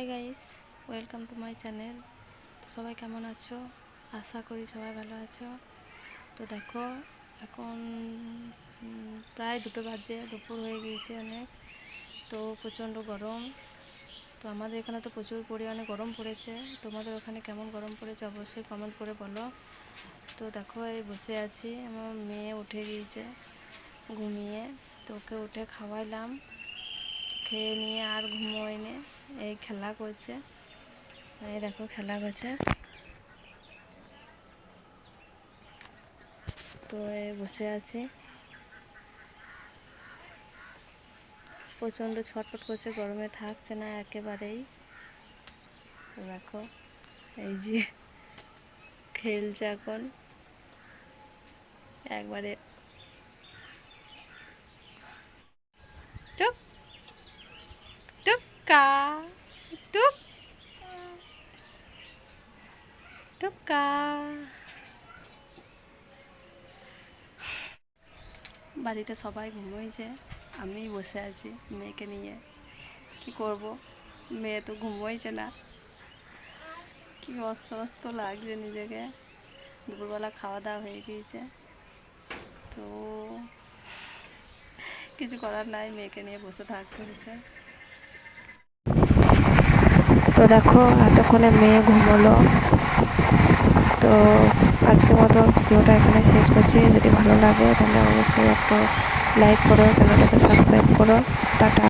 Hi guys welcome to my channel সবাই কেমন আছো? আশা করি সবাই ভালো আছো। তো দেখো, এখন প্রায় দুটো বাজে, দুপুর হয়ে গিয়েছে অনেক। তো প্রচণ্ড গরম। তো আমাদের এখানে তো প্রচুর পরিমাণে গরম পড়েছে। তোমাদের ওখানে কেমন গরম পড়েছে অবশ্যই কমেন্ট করে বলো। তো দেখো, এই বসে আছি। আমার মেয়ে উঠে গিয়েছে ঘুমিয়ে। তো ওকে উঠে খাওয়াইলাম। খেয়ে নিয়ে আর ঘুমোয়নি। এই খেলা করছে। এই দেখো খেলা করছে। তো বসে আছি। প্রচণ্ড ছটফট করছে, গরমে থাকছে না একেবারেই। দেখো, এই যে খেলছে এখন। একবারে টুকা টুক টুকা বাড়িতে সবাই ঘুমোইছে আমি বসে আছি মেয়েকে নিয়ে। কি করব? মেয়ে তো ঘুমোইছে না। কি অস্বস্ত লাগছে নিজেকে। দুপুরবেলা খাওয়া দাওয়া হয়ে গিয়েছে। তো কিছু করার নাই, মেয়েকে নিয়ে বসে থাকতে হচ্ছে। তো দেখো, এতক্ষণে মেয়ে ঘুমোলো। তো আজকের মতো ভিডিওটা এখানে শেষ করছি। যদি ভালো লাগে তাহলে অবশ্যই একটু লাইক করো, চ্যানেলটাকে সাবস্ক্রাইব করো। টাটা।